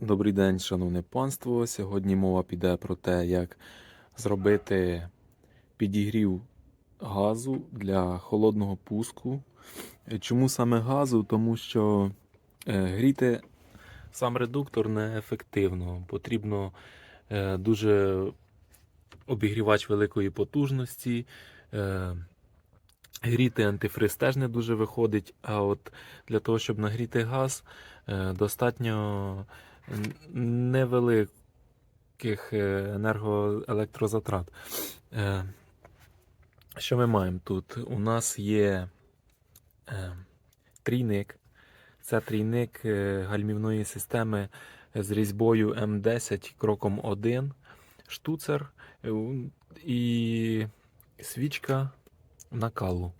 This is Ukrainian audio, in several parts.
Добрий день, шановне панство. Сьогодні мова піде про те, як зробити підігрів газу для холодного пуску. Чому саме газу? Тому що е, гріти сам редуктор неефективно. Потрібно е, дуже обігрівач великої потужності. Е, Гріти антифриз теж не дуже виходить, а от для того, щоб нагріти газ, достатньо невеликих е, енергоелектрозатрат. Е, Що ми маємо тут? У нас є е, трійник. Це трійник гальмівної системи з різьбою М10 кроком 1, штуцер і свічка накалу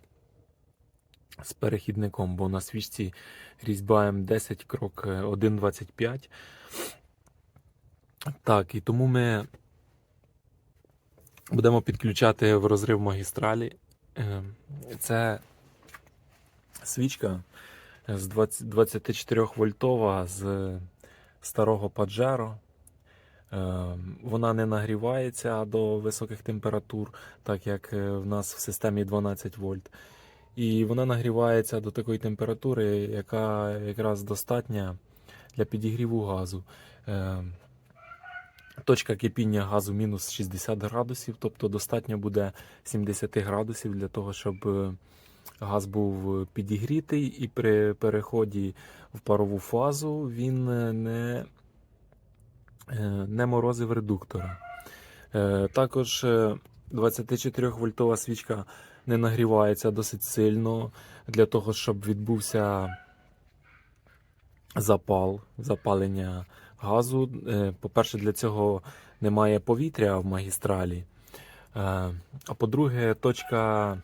з перехідником, бо на свічці різьба М10 крок е, 1.25. Так, і тому ми будемо підключати в розрив магістралі. Е, Це свічка з 20 24 вольтова з старого. Е, Вона не нагрівається до високих температур, так як е, в нас в системі 12 вольт. І вона нагрівається до такої температури, яка якраз достатня для підігріву газу. Е, Точка кипіння газу мінус 60 градусів, тобто достатньо буде 70 градусів для того, щоб е, газ був підігрітий, і при переході в парову фазу він не, е, не морозив редуктора. Також 24 вольтова свічка не нагрівається досить сильно для того, щоб відбувся запал, запалення газу. Е, По-перше, для цього немає повітря в магістралі. Е, А по-друге, точка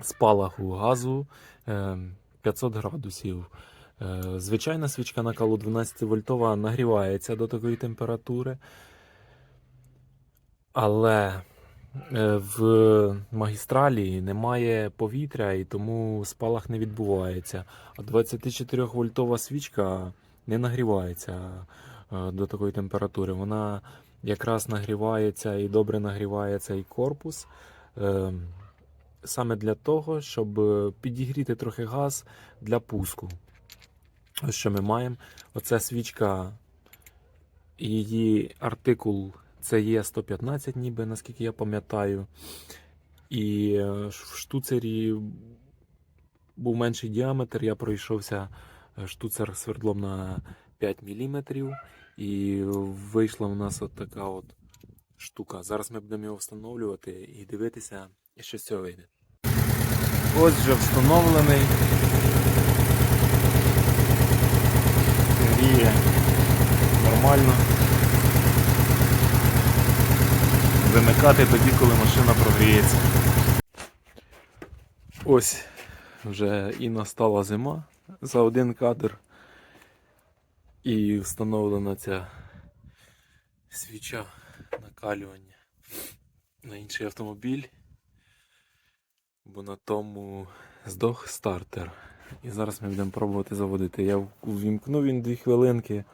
спалаху газу е, 500 градусів. Е, Звичайна свічка накалу 12 вольтова нагрівається до такої температури. Але в магістралі немає повітря і тому спалах не відбувається. А 24 вольтова свічка не нагрівається е, до такої температури. Вона якраз нагрівається і добре нагріває цей корпус. е, Саме для того, щоб е, підігріти трохи газ для пуску. Ось що ми маємо. Оця свічка, її артикул це є 115, ніби, наскільки я пам'ятаю. І е, в штуцері був менший діаметр, я пройшовся е, штуцер свердлом на 5 мм. І вийшла у нас от така от штука. Зараз ми будемо його встановлювати і дивитися, що з цього вийде. Ось вже встановлений. Гріє нормально. Вимикати тоді, коли машина прогріється. Ось вже і настала зима за один кадр. І встановлена ця свіча накалювання на інший автомобіль. Бо на тому здох стартер. І зараз ми будемо пробувати заводити. Я ввімкнув він 2 хвилинки,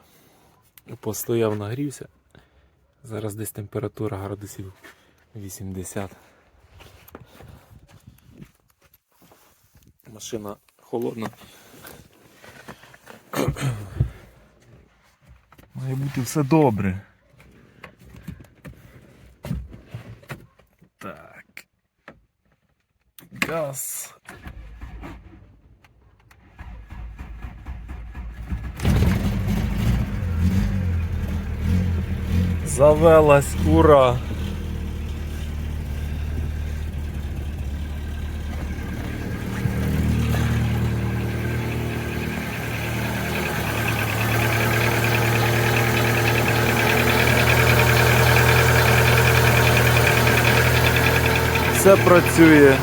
постояв, нагрівся. Зараз десь температура градусів 80. Машина холодна. Має бути все добре. Так. Газ. Завелась, ура! Все працює.